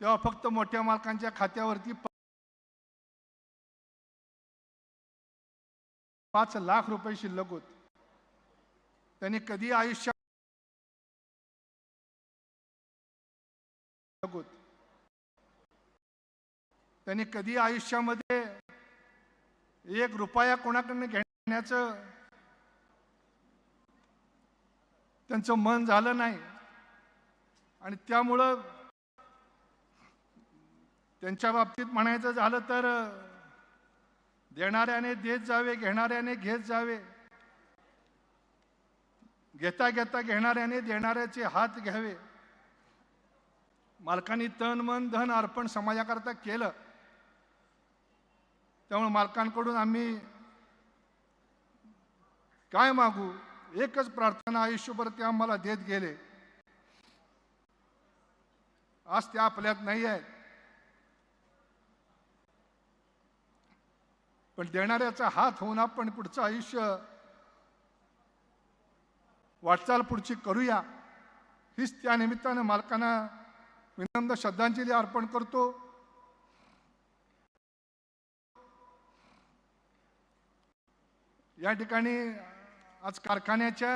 तेव्हा फक्त मोठ्या मालकांच्या खात्यावरती पाच लाख रुपये शिल्लक होते. त्यांनी कधी आयुष्यात त्यांनी कधी आयुष्यामध्ये एक रुपया कोणाकडनं घेण्याचं त्यांचं मन झालं नाही. आणि त्यामुळं त्यांच्या बाबतीत म्हणायचं झालं तर देणाऱ्याने देत जावे घेणाऱ्याने घेत जावे. घेता घेता घेणाऱ्याने देणाऱ्याचे हात घ्यावे. मालकांनी तन मन धन अर्पण समाजाकरता केलं. त्यामुळे मालकांकडून आम्ही काय मागू? एकच प्रार्थना आयुष्यभर ते आम्हाला देत गेले. आज त्या आपल्यात नाही आहेत. पण देणाऱ्याचा हात होऊन आपण पुढचं आयुष्य वाटचाल पुढची करूया. हीच त्या निमित्तानं मालकांना विनम्र श्रद्धांजली अर्पण करतो. या ठिकाणी आज कारखान्याच्या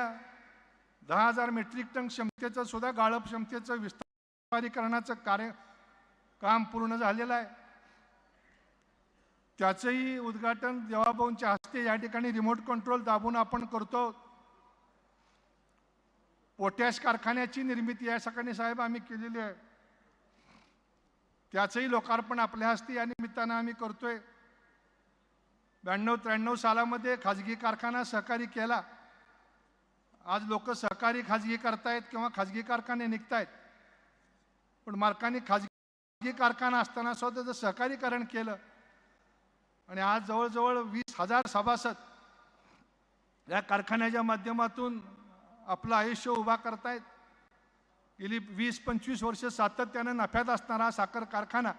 दहा हजार मेट्रिक टन क्षमतेचं सुद्धा गाळप क्षमतेचं विस्तारीकरणाचं कार्य काम पूर्ण झालेलं आहे. त्याचंही उद्घाटन देवाभाऊंच्या हस्ते या ठिकाणी रिमोट कंट्रोल दाबून आपण करतो. पोटॅश कारखान्याची निर्मिती या सकाळी साहेब आम्ही केलेली आहे. त्याचंही लोकार्पण आपल्या हस्ते या निमित्तानं आम्ही करतोय. ब्याण्णव त्र्याण्णव सालामध्ये खाजगी कारखाना सहकारी केला. आज लोक सहकारी खाजगी करतायत किंवा खाजगी कारखाने निघतायत. पण मालकांनी खाजगी कारखाना असताना सुद्धा सहकारीकरण केलं. आणि आज जवळजवळ वीस हजार सभासद या कारखान्याच्या माध्यमातून आपलं आयुष्य उभा करतायत. गेली वीस पंचवीस वर्ष सातत्यानं नफ्यात असणारा साखर कारखाना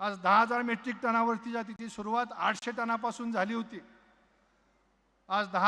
आज दहा हजार मेट्रिक टनावरती तिची सुरुवात आठशे टनापासून झाली होती. आज दहा